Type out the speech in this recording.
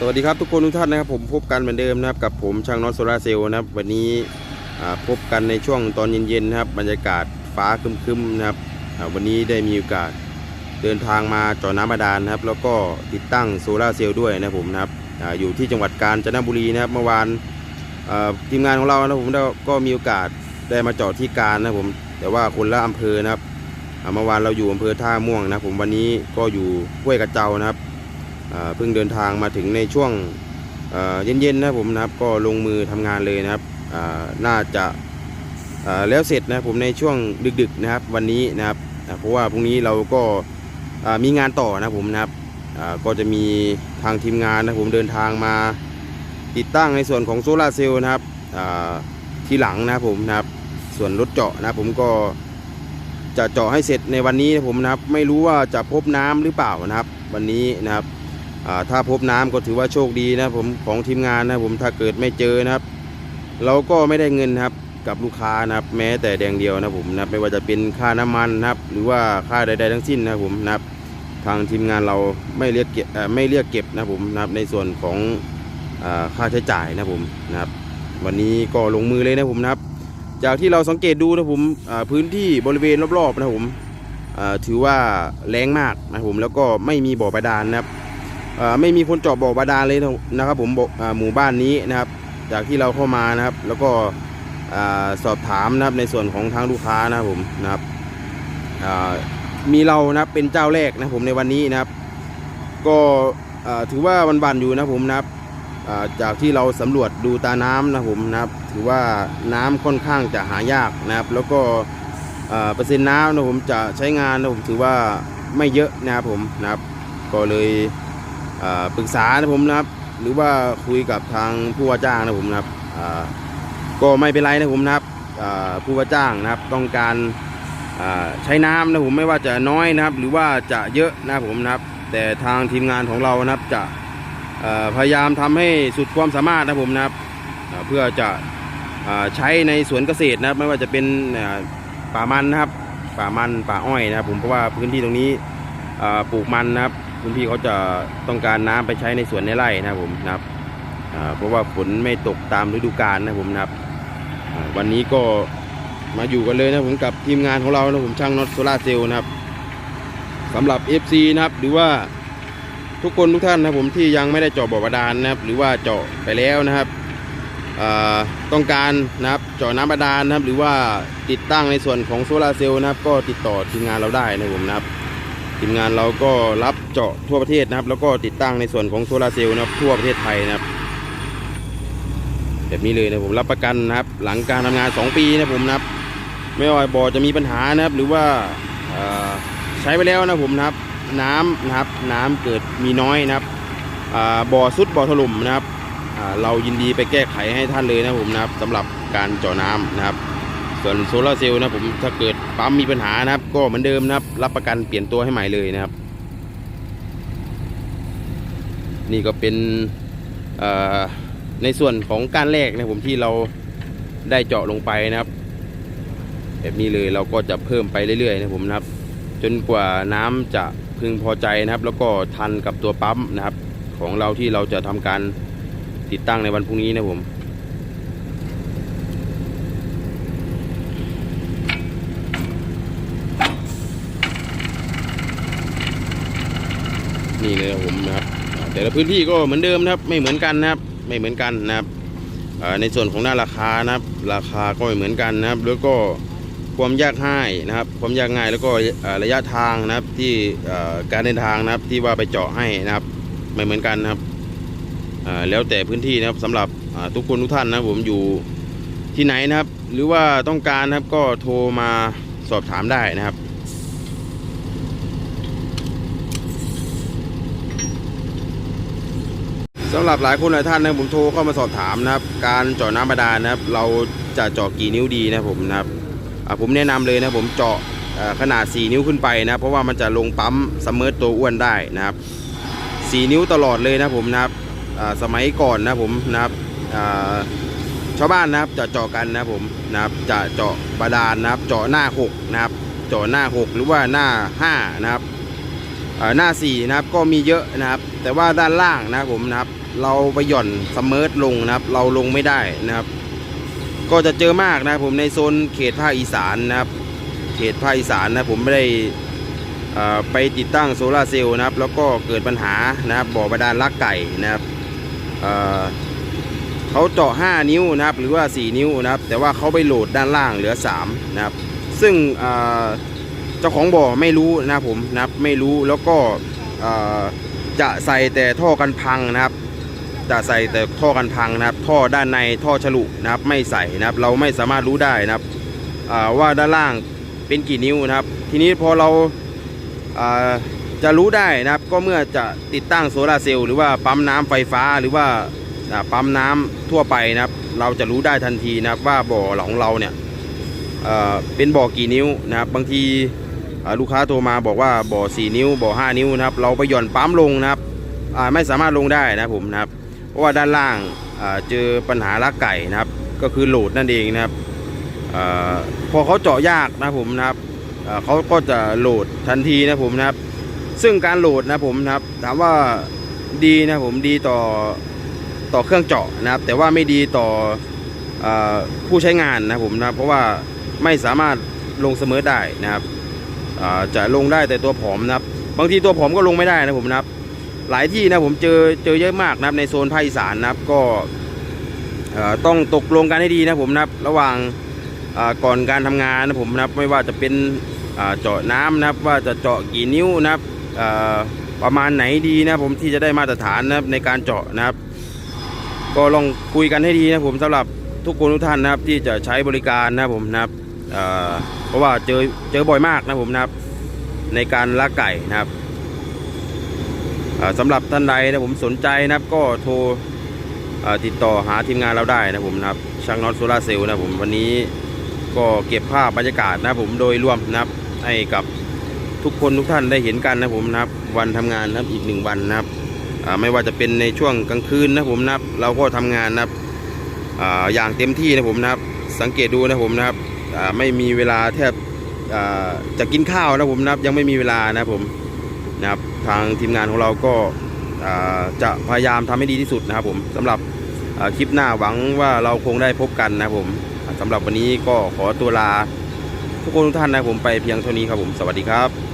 สวัสดีครับทุกคนทุกท่านนะครับผมพบกันเหมือนเดิมนะครับกับผมช่างน็อตโซลาร์เซลล์นะครับวันนี้พบกันในช่วงตอนเย็นๆนะครับบรรยากาศฟ้าครึมๆนะครับวันนี้ได้มีโอกาสเดินทางมาจาะน้ำบาดาลนะครับ แล้วก็ติดตั้งโซลาร์เซลล์ด้วยนะผมนะครับออยู่ที่จังหวัดกาญจนบุรีนะครับเมื่อวานทีมงานของเรานะผมก็มีโอกาสได้มาจาะที่การนะผมแต่ว่าคนละอำเภอนะครับเมื่อวานเราอยู่อำเภอท่าม่วงนะผมวันนี้ก็อยู่ห้วยกระเจ้านะครับ เพิ่งเดินทางมาถึงในช่วงเย็นๆนะผมนะครับก็ลงมือทำงานเลยนะครับน่าจะแล้วเสร็จนะผมในช่วงดึกๆนะครับวันนี้นะครับเพราะว่าพรุ่งนี้เราก็มีงานต่อนะผมนะครับก็จะมีทางทีมงานนะผมเดินทางมาติดตั้งในส่วนของโซลาร์เซลล์นะครับที่หลังนะผมนะครับส่วนรถเจาะนะผมก็จะเจาะให้เสร็จในวันนี้นะผมนะครับไม่รู้ว่าจะพบน้ำหรือเปล่านะครับ วันนี้นะครับ ถ้าพบน้ำก็ถือว่าโชคดีนะผมของทีมงานนะผมถ้าเกิดไม่เจอนะครับ เราก็ไม่ได้เงินครับกับลูกค้านะครับ แม้แต่แดงเดียวนะผมนะไม่ว่าจะเป็นค่าน้ำมันนะครับ หรือว่าค่าใด ๆ ทั้งสิ้นนะผมนะครับ ทางทีมงานเราไม่เรียกเก็บไม่เรียกเก็บนะผมนะครับในส่วนของอค่าใช้จ่ายนะผมนะครับ วันนี้ก็ลงมือเลยนะผมนะครับ จากที่เราสังเกตดูนะผมพื้นที่บริเวณรอบๆนะผมถือว่าแรงมากนะผมแล้วก็ไม่มีบ่อบาดาลนะครับ ไม่มีคนเจาะบ่อบาดาลเลยนะครับ ผมบอกอ่าหมู่บ้านนี้นะครับ จากที่เราเข้ามานะครับ แล้วก็สอบถามนะครับในส่วนของทางลูกค้านะครับผมนะครับมีเรานะครับเป็นเจ้าแรกนะผมในวันนี้นะครับ ก็ถือว่าวันบันอยู่นะผมนะครับจากที่เราสำรวจดูตาน้ำนะผมนะครับ ถือว่าน้ำค่อนข้างจะหายากนะครับ แล้วก็เปอร์เซ็นต์น้ำนะผมจะใช้งานนะผมถือว่าไม่เยอะนะครับผมนะครับ ก็เลย ปรึกษานะผมนะครับ หรือว่าคุยกับทางผู้ว่าจ้างนะผมนะครับก็ไม่เป็นไรนะผมนะครับผู้ว่าจ้างนะครับต้องการใช้น้ำนะผมไม่ว่าจะน้อยนะครับ หรือว่าจะเยอะนะผมนะครับ แต่ทางทีมงานของเรานะครับจะพยายามทำให้สุดความสามารถนะผมนะครับเพื่อจะใช้ในสวนเกษตรนะครับ ไม่ว่าจะเป็นป่ามันนะครับ ป่ามันป่าอ้อยนะครับ ผมเพราะว่าพื้นที่ตรงนี้ปลูกมันนะครับ คุณพี่เขาจะต้องการน้ำไปใช้ในสวนในไร่นะครับผมนะครับเพราะว่าฝนไม่ตกตามฤดูกาลนะผมนะครับวันนี้ก็มาอยู่กันเลยนะผมกับทีมงานของเรานะผมช่างน็อตโซลาเซลล์นะครับสำหรับ FC นะครับ หรือว่าทุกคนทุกท่านนะผมที่ยังไม่ได้เจาะบ่อบาดาลนะครับ หรือว่าเจาะไปแล้วนะครับต้องการนะครับเจาะน้ำบาดาลนะครับ หรือว่าติดตั้งในส่วนของโซลาเซลล์นะครับ ก็ติดต่อทีมงานเราได้นะผมนะครับ ทีมงานเราก็รับเจาะทั่วประเทศนะครับ แล้วก็ติดตั้งในส่วนของโซลาร์เซลล์นะครับทั่วประเทศไทยนะครับ แบบนี้เลยนะผมรับประกันนะครับ หลังการทำงาน 2 ปีนะผมนะครับ ไม่ว่าบ่อจะมีปัญหานะครับ หรือว่าใช้ไปแล้วนะผมนะครับ น้ำนะครับ น้ำเกิดมีน้อยนะครับอ่าบ่อสุดบ่อถล่มนะครับเรายินดีไปแก้ไขให้ท่านเลยนะผมนะครับสำหรับการเจาะน้ำนะครับ ส่วนโซลาเซลล์นะผมถ้าเกิดปั๊มมีปัญหานะครับ ก็เหมือนเดิมนะครับ รับประกันเปลี่ยนตัวให้ใหม่เลยนะครับ นี่ก็เป็นในส่วนของการแรกนะผมที่เราได้เจาะลงไปนะครับ แบบนี้เลยเราก็จะเพิ่มไปเรื่อยๆนะผมนะครับ จนกว่าน้ำจะพึงพอใจนะครับ แล้วก็ทันกับตัวปั๊มนะครับ ของเราที่เราจะทำการติดตั้งในวันพรุ่งนี้นะผม นี่เลยครับผมนะครับแต่ละพื้นที่ก็เหมือนเดิมนะครับ ไม่เหมือนกันนะครับ ไม่เหมือนกันนะครับในส่วนของหน้าราคานะครับ ราคาก็ไม่เหมือนกันนะครับ แล้วก็ความยากง่ายนะครับ ความยากง่ายแล้วก็ระยะทางนะครับที่การเดินทางนะครับที่ว่าไปเจาะให้นะครับ ไม่เหมือนกันนะครับแล้วแต่พื้นที่นะครับสำหรับทุกคนทุกท่านนะผมอยู่ที่ไหนนะครับ หรือว่าต้องการนะครับก็โทรมาสอบถามได้นะครับ สำหรับหลายคนหลายท่านนะผมโทรเข้ามาสอบถามนะครับ การเจาะน้ำบาดาลนะครับ เราจะเจาะกี่นิ้วดีนะผมนะครับผมแนะนำเลยนะผมเจาะขนาด 4 นิ้วขึ้นไปนะเพราะว่ามันจะลงปั๊มซัมเมอร์ตัวอ้วนได้นะครับ 4 นิ้วตลอดเลยนะผมนะครับสมัยก่อนนะผมนะครับชาวบ้านนะครับจะเจาะกันนะผมนะครับจะเจาะบาดาลนะครับ เจาะหน้า 6 นะครับ เจาะหน้า 6 หรือว่าหน้า 5 นะครับ หน้า4นะครับก็มีเยอะนะครับ แต่ว่าด้านล่างนะครับผมนะครับ เราไปหย่อนสมเมอร์ลงนะครับ เราลงไม่ได้นะครับ ก็จะเจอมากนะครับผมในโซนเขตภาคอีสานนะครับ เขตภาคอีสานนะผมไม่ได้อ่อไปติดตั้งโซลาเซลล์นะครับ แล้วก็เกิดปัญหานะครับบ่อบาดาลลักไก่นะครับเออเขาเจาะ5นิ้วนะครับ หรือว่า 4 นิ้วนะครับ แต่ว่าเขาไปโหลดด้านล่างเหลือ 3 นะครับ ซึ่ง เจ้าของบ่อไม่รู้นะผมนะครับไม่รู้แล้วก็จะใส่แต่ท่อกันพังนะครับ จะใส่แต่ท่อกันพังนะครับ ท่อด้านในท่อฉลุนะครับ ไม่ใส่นะครับ เราไม่สามารถรู้ได้นะครับว่าด้านล่างเป็นกี่นิ้วนะครับ ทีนี้พอเราจะรู้ได้นะครับ ก็เมื่อจะติดตั้งโซลาร์เซลล์หรือว่าปั๊มน้ำไฟฟ้าหรือว่าปั๊มน้ำทั่วไปนะครับ เราจะรู้ได้ทันทีนะครับว่าบ่อของเราเนี่ยเป็นบ่อกี่นิ้วนะครับบางที ลูกค้าโทรมาบอกว่าบ่อ 4 นิ้วบ่อ 5 นิ้วนะครับ เราไปหย่อนปั๊มลงนะครับไม่สามารถลงได้นะผมนะครับ เพราะว่าด้านล่างเจอปัญหาลักไก่นะครับ ก็คือโหลดนั่นเองนะครับอพอเขาเจาะยากนะผมนะครับเขาก็จะโหลดทันทีนะผมนะครับ ซึ่งการโหลดนะผมนะครับ ถามว่าดีนะผมดีต่อต่อเครื่องเจาะนะครับ แต่ว่าไม่ดีต่ออผู้ใช้งานนะผมนะครับเพราะว่าไม่สามารถลงเสมอได้นะครับ จะลงได้แต่ตัวผอมนะครับ บางทีตัวผอมก็ลงไม่ได้นะผมนะครับ หลายที่นะผมเจอเจอเยอะมากนะครับในโซนภาคอีสานนะครับก็ต้องตกลงกันให้ดีนะผมนะครับ ระหว่างก่อนการทำงานนะผมนะครับไม่ว่าจะเป็นเจาะน้ำนะครับ ว่าจะเจาะกี่นิ้วนะครับประมาณไหนดีนะผมที่จะได้มาตรฐานนะครับในการเจาะนะครับ ก็ลองคุยกันให้ดีนะผมสำหรับทุกคนทุกท่านนะครับที่จะใช้บริการนะผมนะครับ เพราะว่าเจอเจอบ่อยมากนะผมนะครับ ในการลักไก่นะครับอ่าสำหรับท่านใดนะผมสนใจนะครับ ก็โทรติดต่อหาทีมงานเราได้นะผมนะครับช่างน็อตโซลาเซลล์นะผมวันนี้ก็เก็บภาพบรรยากาศนะผมโดยรวมนะครับ ให้กับทุกคนทุกท่านได้เห็นกันนะผมนะครับ วันทำงานนะครับอีกหนึ่งวันนะครับไม่ว่าจะเป็นในช่วงกลางคืนนะผมนะครับ เราก็ทำงานนะครับอย่างเต็มที่นะผมนะครับ สังเกตดูนะผมนะครับ ไม่มีเวลาแทบจะกินข้าวนะผมนะครับยังไม่มีเวลานะผมนะครับทางทีมงานของเราก็จะพยายามทำให้ดีที่สุดนะครับผมสำหรับคลิปหน้าหวังว่าเราคงได้พบกันนะครับผมสำสำหรับวันนี้ก็ขอตัวลาทุกคนทุกท่านนะครับผมไปเพียงเท่านี้ครับผมสวัสดีครับ